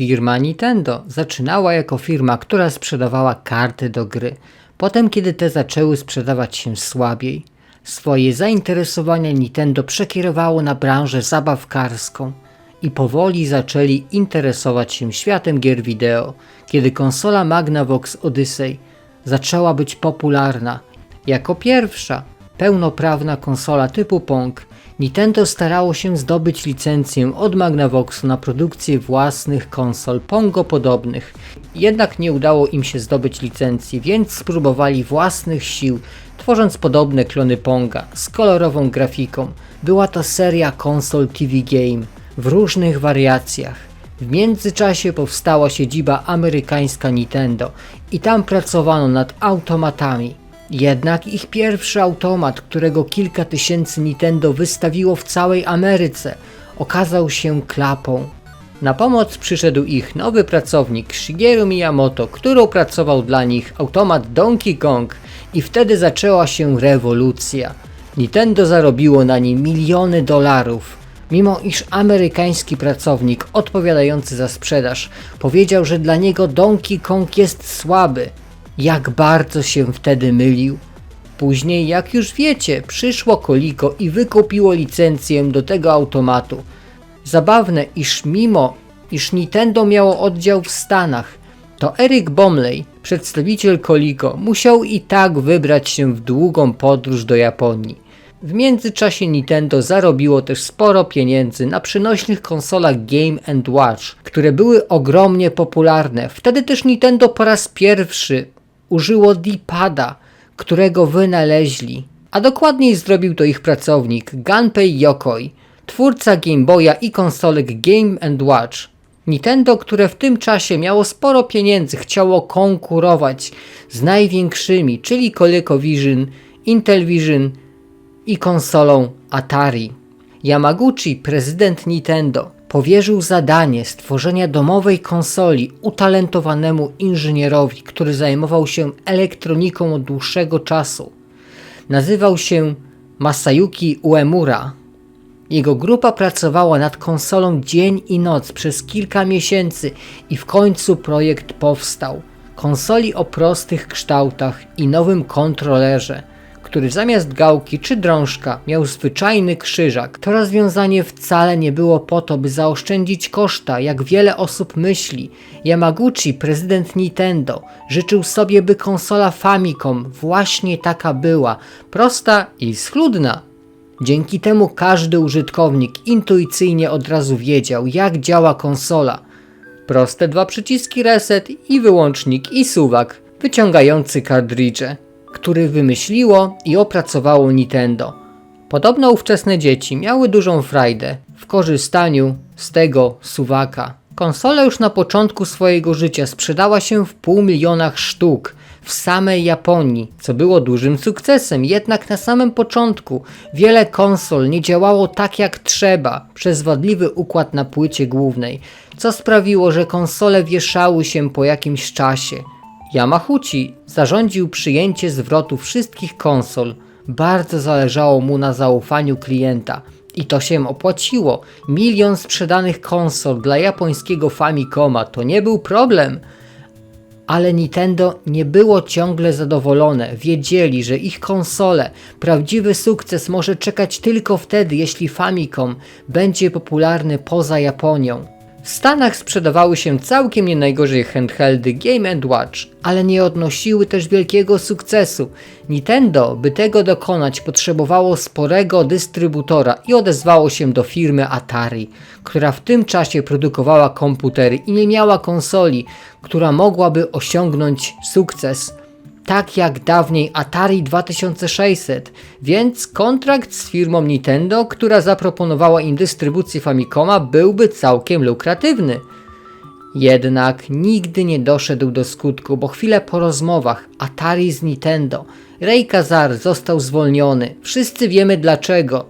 Firma Nintendo zaczynała jako firma, która sprzedawała karty do gry. Potem, kiedy te zaczęły sprzedawać się słabiej, swoje zainteresowania Nintendo przekierowało na branżę zabawkarską i powoli zaczęli interesować się światem gier wideo, kiedy konsola Magnavox Odyssey zaczęła być popularna. Jako pierwsza pełnoprawna konsola typu Pong, Nintendo starało się zdobyć licencję od Magnavoxu na produkcję własnych konsol Pongo podobnych. Jednak nie udało im się zdobyć licencji, więc spróbowali własnych sił, tworząc podobne klony Ponga z kolorową grafiką. Była to seria konsol TV Game w różnych wariacjach. W międzyczasie powstała siedziba amerykańska Nintendo i tam pracowano nad automatami. Jednak ich pierwszy automat, którego kilka tysięcy Nintendo wystawiło w całej Ameryce, okazał się klapą. Na pomoc przyszedł ich nowy pracownik Shigeru Miyamoto, który opracował dla nich automat Donkey Kong i wtedy zaczęła się rewolucja. Nintendo zarobiło na nim miliony dolarów. Mimo iż amerykański pracownik odpowiadający za sprzedaż powiedział, że dla niego Donkey Kong jest słaby, jak bardzo się wtedy mylił. Później, jak już wiecie, przyszło Koliko i wykupiło licencję do tego automatu. Zabawne, iż mimo, iż Nintendo miało oddział w Stanach, to Eric Bomley, przedstawiciel Koliko, musiał i tak wybrać się w długą podróż do Japonii. W międzyczasie Nintendo zarobiło też sporo pieniędzy na przynośnych konsolach Game Watch, które były ogromnie popularne. Wtedy też Nintendo po raz pierwszy użyło D-pada, którego wynaleźli, a dokładniej zrobił to ich pracownik Gunpei Yokoi, twórca Game Boya i konsolek Game Watch. Nintendo, które w tym czasie miało sporo pieniędzy, chciało konkurować z największymi, czyli ColecoVision, Intellivision i konsolą Atari. Yamaguchi, prezydent Nintendo, powierzył zadanie stworzenia domowej konsoli utalentowanemu inżynierowi, który zajmował się elektroniką od dłuższego czasu. Nazywał się Masayuki Uemura. Jego grupa pracowała nad konsolą dzień i noc przez kilka miesięcy i w końcu projekt powstał. Konsoli o prostych kształtach i nowym kontrolerze który zamiast gałki czy drążka miał zwyczajny krzyżak. To rozwiązanie wcale nie było po to, by zaoszczędzić koszta, jak wiele osób myśli. Yamaguchi, prezydent Nintendo, życzył sobie, by konsola Famicom właśnie taka była, prosta i schludna. Dzięki temu każdy użytkownik intuicyjnie od razu wiedział, jak działa konsola. Proste dwa przyciski reset i wyłącznik i suwak wyciągający kartridże który wymyśliło i opracowało Nintendo. Podobno ówczesne dzieci miały dużą frajdę w korzystaniu z tego suwaka. Konsola już na początku swojego życia sprzedała się w pół milionach sztuk w samej Japonii, co było dużym sukcesem. Jednak na samym początku wiele konsol nie działało tak jak trzeba przez wadliwy układ na płycie głównej, co sprawiło, że konsole wieszały się po jakimś czasie. Yamahuchi zarządził przyjęcie zwrotu wszystkich konsol. Bardzo zależało mu na zaufaniu klienta. I to się opłaciło. Milion sprzedanych konsol dla japońskiego Famicoma to nie był problem. Ale Nintendo nie było ciągle zadowolone. Wiedzieli, że ich konsole, prawdziwy sukces może czekać tylko wtedy, jeśli Famicom będzie popularny poza Japonią. W Stanach sprzedawały się całkiem nie najgorzej handheldy Game Watch, ale nie odnosiły też wielkiego sukcesu. Nintendo, by tego dokonać, potrzebowało sporego dystrybutora i odezwało się do firmy Atari, która w tym czasie produkowała komputery i nie miała konsoli, która mogłaby osiągnąć sukces tak jak dawniej Atari 2600, więc kontrakt z firmą Nintendo, która zaproponowała im dystrybucję Famicoma, byłby całkiem lukratywny. Jednak nigdy nie doszedł do skutku, bo chwilę po rozmowach Atari z Nintendo Ray Kazar został zwolniony. Wszyscy wiemy dlaczego.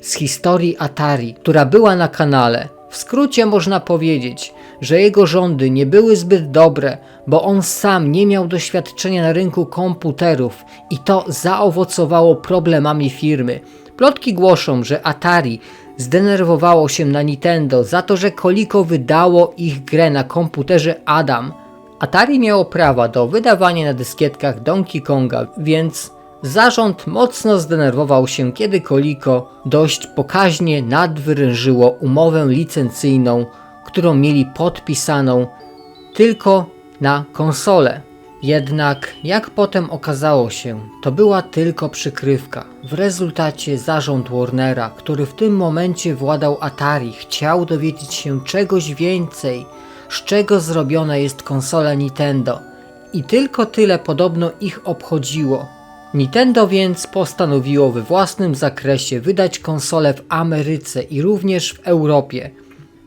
Z historii Atari, która była na kanale. W skrócie można powiedzieć, że jego rządy nie były zbyt dobre, bo on sam nie miał doświadczenia na rynku komputerów i to zaowocowało problemami firmy. Plotki głoszą, że Atari zdenerwowało się na Nintendo za to, że Coleco wydało ich grę na komputerze Adam. Atari miało prawa do wydawania na dyskietkach Donkey Konga, więc zarząd mocno zdenerwował się, kiedy Coleco dość pokaźnie nadwyrężyło umowę licencyjną, którą mieli podpisaną tylko na konsolę. Jednak, jak potem okazało się, to była tylko przykrywka. W rezultacie zarząd Warnera, który w tym momencie władał Atari, chciał dowiedzieć się czegoś więcej, z czego zrobiona jest konsola Nintendo. I tylko tyle podobno ich obchodziło. Nintendo więc postanowiło we własnym zakresie wydać konsolę w Ameryce i również w Europie.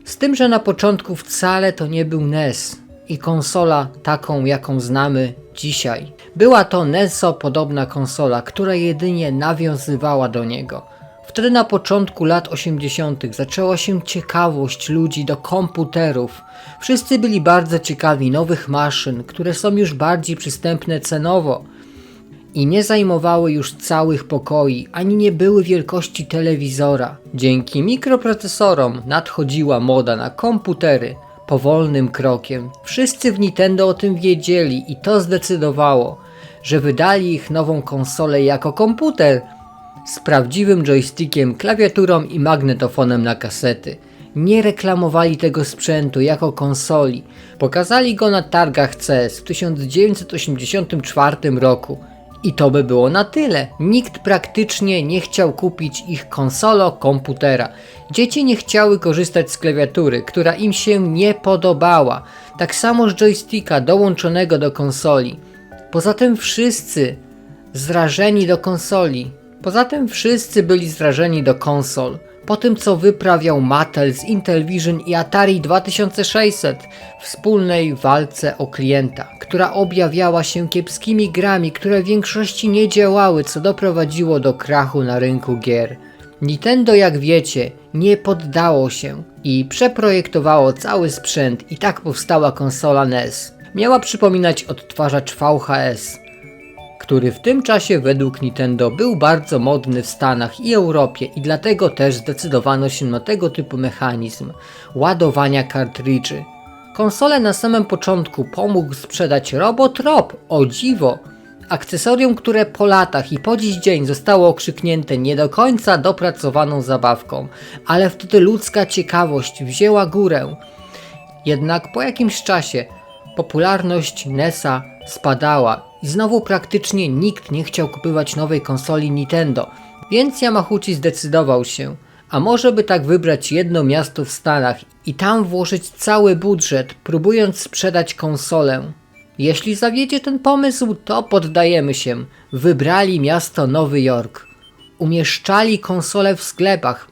Z tym, że na początku wcale to nie był NES i konsola taką, jaką znamy dzisiaj. Była to NESO podobna konsola, która jedynie nawiązywała do niego. Wtedy na początku lat 80. zaczęła się ciekawość ludzi do komputerów. Wszyscy byli bardzo ciekawi nowych maszyn, które są już bardziej przystępne cenowo i nie zajmowały już całych pokoi, ani nie były wielkości telewizora. Dzięki mikroprocesorom nadchodziła moda na komputery powolnym krokiem. Wszyscy w Nintendo o tym wiedzieli i to zdecydowało, że wydali ich nową konsolę jako komputer z prawdziwym joystickiem, klawiaturą i magnetofonem na kasety. Nie reklamowali tego sprzętu jako konsoli. Pokazali go na targach CS w 1984 roku. I to by było na tyle. Nikt praktycznie nie chciał kupić ich konsolo komputera. Dzieci nie chciały korzystać z klawiatury, która im się nie podobała. Tak samo z joysticka dołączonego do konsoli. Poza tym wszyscy zrażeni do konsoli. Poza tym wszyscy byli zrażeni do konsol. Po tym co wyprawiał Mattel z Intellivision i Atari 2600 w wspólnej walce o klienta, która objawiała się kiepskimi grami, które w większości nie działały, co doprowadziło do krachu na rynku gier. Nintendo, jak wiecie, nie poddało się i przeprojektowało cały sprzęt i tak powstała konsola NES. Miała przypominać odtwarzacz VHS, który w tym czasie według Nintendo był bardzo modny w Stanach i Europie i dlatego też zdecydowano się na tego typu mechanizm ładowania kartridży. Konsolę na samym początku pomógł sprzedać Robot Rob, o dziwo, akcesorium, które po latach i po dziś dzień zostało okrzyknięte nie do końca dopracowaną zabawką, ale wtedy ludzka ciekawość wzięła górę. Jednak po jakimś czasie popularność NESa spadała i znowu praktycznie nikt nie chciał kupować nowej konsoli Nintendo, więc Yamahuchi zdecydował się, a może by tak wybrać jedno miasto w Stanach i tam włożyć cały budżet, próbując sprzedać konsolę. Jeśli zawiedzie ten pomysł, to poddajemy się. Wybrali miasto Nowy Jork. Umieszczali konsole w sklepach.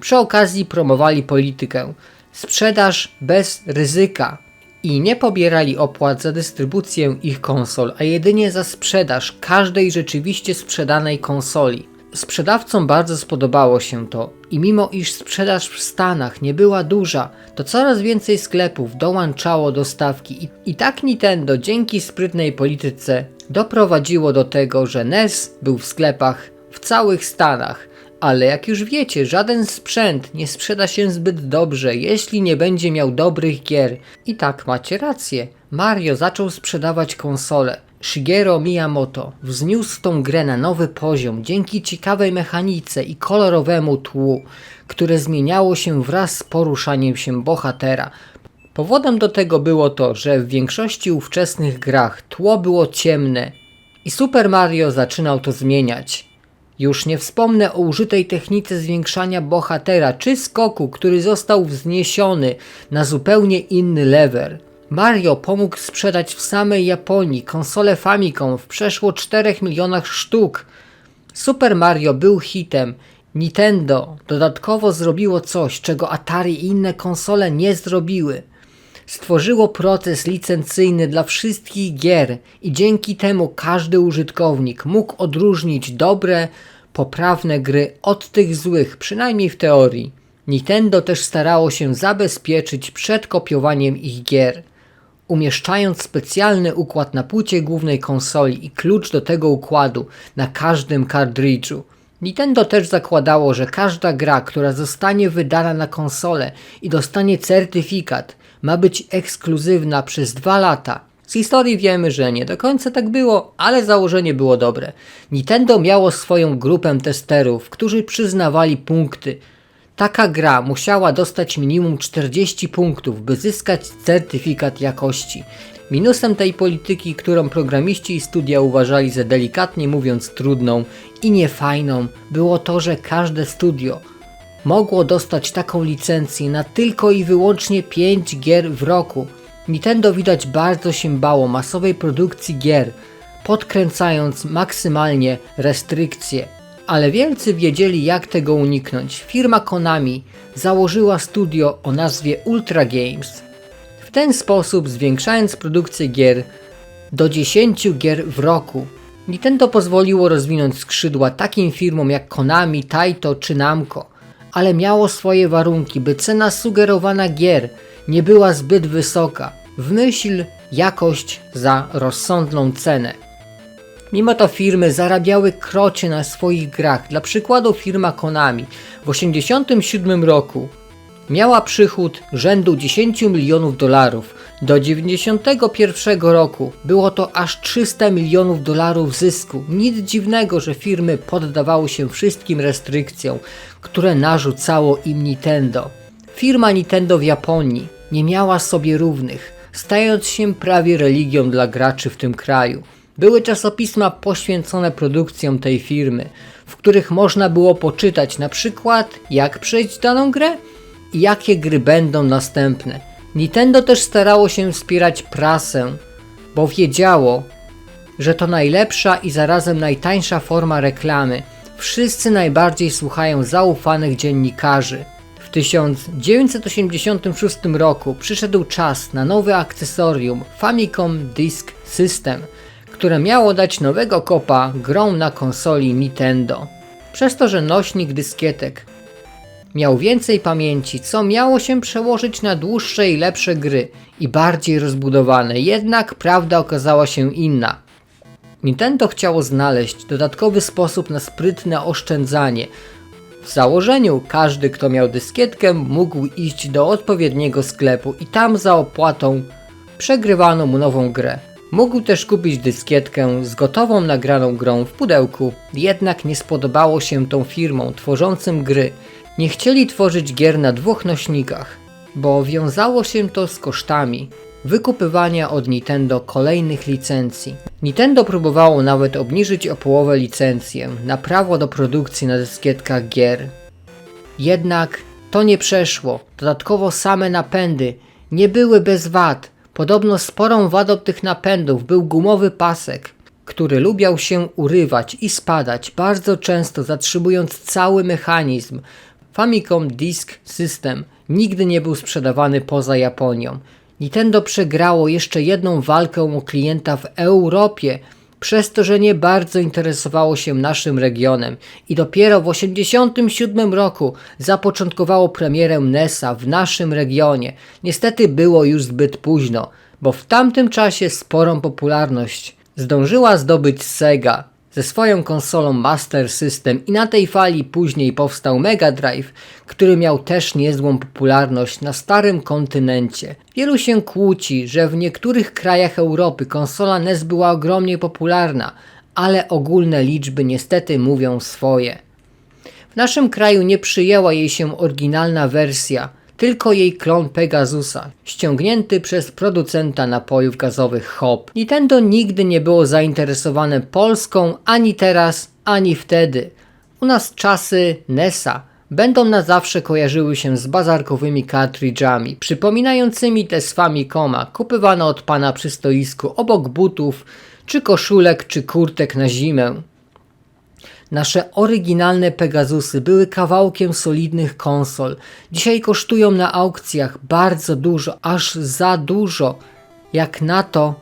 Przy okazji promowali politykę. Sprzedaż bez ryzyka i nie pobierali opłat za dystrybucję ich konsol, a jedynie za sprzedaż każdej rzeczywiście sprzedanej konsoli. Sprzedawcom bardzo spodobało się to i mimo iż sprzedaż w Stanach nie była duża, to coraz więcej sklepów dołączało do stawki i, i tak Nintendo dzięki sprytnej polityce doprowadziło do tego, że NES był w sklepach w całych Stanach, ale jak już wiecie, żaden sprzęt nie sprzeda się zbyt dobrze, jeśli nie będzie miał dobrych gier. I tak macie rację. Mario zaczął sprzedawać konsole. Shigeru Miyamoto wzniósł tą grę na nowy poziom dzięki ciekawej mechanice i kolorowemu tłu, które zmieniało się wraz z poruszaniem się bohatera. Powodem do tego było to, że w większości ówczesnych grach tło było ciemne i Super Mario zaczynał to zmieniać. Już nie wspomnę o użytej technice zwiększania bohatera czy skoku, który został wzniesiony na zupełnie inny level. Mario pomógł sprzedać w samej Japonii konsolę Famicom w przeszło 4 milionach sztuk. Super Mario był hitem. Nintendo dodatkowo zrobiło coś, czego Atari i inne konsole nie zrobiły. Stworzyło proces licencyjny dla wszystkich gier i dzięki temu każdy użytkownik mógł odróżnić dobre, poprawne gry od tych złych, przynajmniej w teorii. Nintendo też starało się zabezpieczyć przed kopiowaniem ich gier umieszczając specjalny układ na płycie głównej konsoli i klucz do tego układu na każdym kartridżu. Nintendo też zakładało, że każda gra, która zostanie wydana na konsolę i dostanie certyfikat, ma być ekskluzywna przez dwa lata. Z historii wiemy, że nie do końca tak było, ale założenie było dobre. Nintendo miało swoją grupę testerów, którzy przyznawali punkty. Taka gra musiała dostać minimum 40 punktów, by zyskać certyfikat jakości. Minusem tej polityki, którą programiści i studia uważali za delikatnie mówiąc trudną i niefajną, było to, że każde studio mogło dostać taką licencję na tylko i wyłącznie 5 gier w roku. Nintendo widać bardzo się bało masowej produkcji gier, podkręcając maksymalnie restrykcje. Ale wielcy wiedzieli jak tego uniknąć. Firma Konami założyła studio o nazwie Ultra Games. W ten sposób zwiększając produkcję gier do 10 gier w roku. Nintendo pozwoliło rozwinąć skrzydła takim firmom jak Konami, Taito czy Namco, ale miało swoje warunki, by cena sugerowana gier nie była zbyt wysoka, w myśl jakość za rozsądną cenę. Mimo to firmy zarabiały krocie na swoich grach. Dla przykładu firma Konami w 1987 roku miała przychód rzędu 10 milionów dolarów. Do 1991 roku było to aż 300 milionów dolarów zysku. Nic dziwnego, że firmy poddawały się wszystkim restrykcjom, które narzucało im Nintendo. Firma Nintendo w Japonii nie miała sobie równych, stając się prawie religią dla graczy w tym kraju. Były czasopisma poświęcone produkcjom tej firmy, w których można było poczytać na przykład jak przejść daną grę i jakie gry będą następne. Nintendo też starało się wspierać prasę, bo wiedziało, że to najlepsza i zarazem najtańsza forma reklamy. Wszyscy najbardziej słuchają zaufanych dziennikarzy. W 1986 roku przyszedł czas na nowe akcesorium Famicom Disk System, które miało dać nowego kopa grom na konsoli Nintendo. Przez to, że nośnik dyskietek miał więcej pamięci, co miało się przełożyć na dłuższe i lepsze gry i bardziej rozbudowane, jednak prawda okazała się inna. Nintendo chciało znaleźć dodatkowy sposób na sprytne oszczędzanie. W założeniu każdy, kto miał dyskietkę, mógł iść do odpowiedniego sklepu i tam za opłatą przegrywano mu nową grę. Mógł też kupić dyskietkę z gotową nagraną grą w pudełku, jednak nie spodobało się tą firmom tworzącym gry. Nie chcieli tworzyć gier na dwóch nośnikach, bo wiązało się to z kosztami wykupywania od Nintendo kolejnych licencji. Nintendo próbowało nawet obniżyć o połowę licencję na prawo do produkcji na dyskietkach gier. Jednak to nie przeszło. Dodatkowo same napędy nie były bez wad. Podobno sporą wadą tych napędów był gumowy pasek, który lubiał się urywać i spadać, bardzo często zatrzymując cały mechanizm. Famicom Disk System nigdy nie był sprzedawany poza Japonią. Nintendo przegrało jeszcze jedną walkę o klienta w Europie, przez to, że nie bardzo interesowało się naszym regionem i dopiero w 1987 roku zapoczątkowało premierę NESa w naszym regionie. Niestety było już zbyt późno, bo w tamtym czasie sporą popularność zdążyła zdobyć Sega ze swoją konsolą Master System i na tej fali później powstał Mega Drive, który miał też niezłą popularność na starym kontynencie. Wielu się kłóci, że w niektórych krajach Europy konsola NES była ogromnie popularna, ale ogólne liczby niestety mówią swoje. W naszym kraju nie przyjęła jej się oryginalna wersja, tylko jej klon Pegasusa, ściągnięty przez producenta napojów gazowych Hop. Nintendo nigdy nie było zainteresowane Polską ani teraz, ani wtedy. U nas czasy NESa będą na zawsze kojarzyły się z bazarkowymi kartridżami, przypominającymi te z Famicoma, kupowane od pana przy stoisku obok butów, czy koszulek, czy kurtek na zimę. Nasze oryginalne Pegasusy były kawałkiem solidnych konsol. Dzisiaj kosztują na aukcjach bardzo dużo, aż za dużo, jak na to,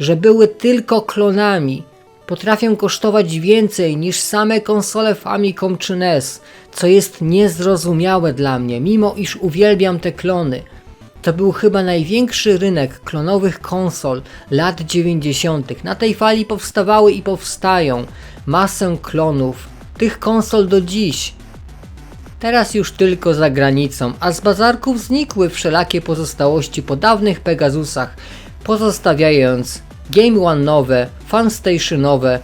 że były tylko klonami. Potrafią kosztować więcej niż same konsole Famicom czy NES, co jest niezrozumiałe dla mnie, mimo iż uwielbiam te klony. To był chyba największy rynek klonowych konsol lat 90. Na tej fali powstawały i powstają masę klonów tych konsol do dziś. Teraz już tylko za granicą, a z bazarków znikły wszelakie pozostałości po dawnych Pegasusach, pozostawiając Game One nowe, fanstationowe,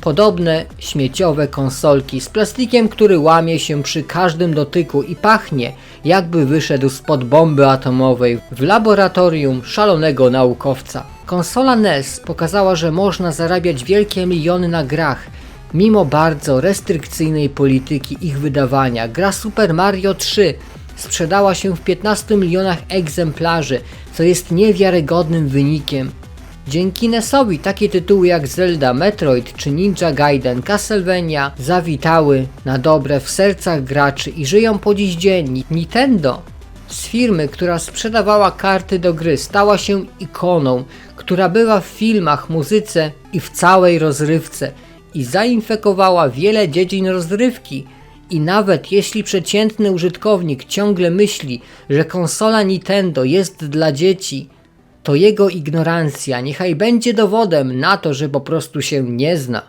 podobne śmieciowe konsolki z plastikiem, który łamie się przy każdym dotyku i pachnie, jakby wyszedł spod bomby atomowej w laboratorium szalonego naukowca. Konsola NES pokazała, że można zarabiać wielkie miliony na grach, mimo bardzo restrykcyjnej polityki ich wydawania. Gra Super Mario 3 sprzedała się w 15 milionach egzemplarzy, co jest niewiarygodnym wynikiem. Dzięki NESowi takie tytuły jak Zelda, Metroid czy Ninja Gaiden, Castlevania zawitały na dobre w sercach graczy i żyją po dziś dzień. Nintendo z firmy, która sprzedawała karty do gry, stała się ikoną, która była w filmach, muzyce i w całej rozrywce i zainfekowała wiele dziedzin rozrywki. I nawet jeśli przeciętny użytkownik ciągle myśli, że konsola Nintendo jest dla dzieci, to jego ignorancja niechaj będzie dowodem na to, że po prostu się nie zna.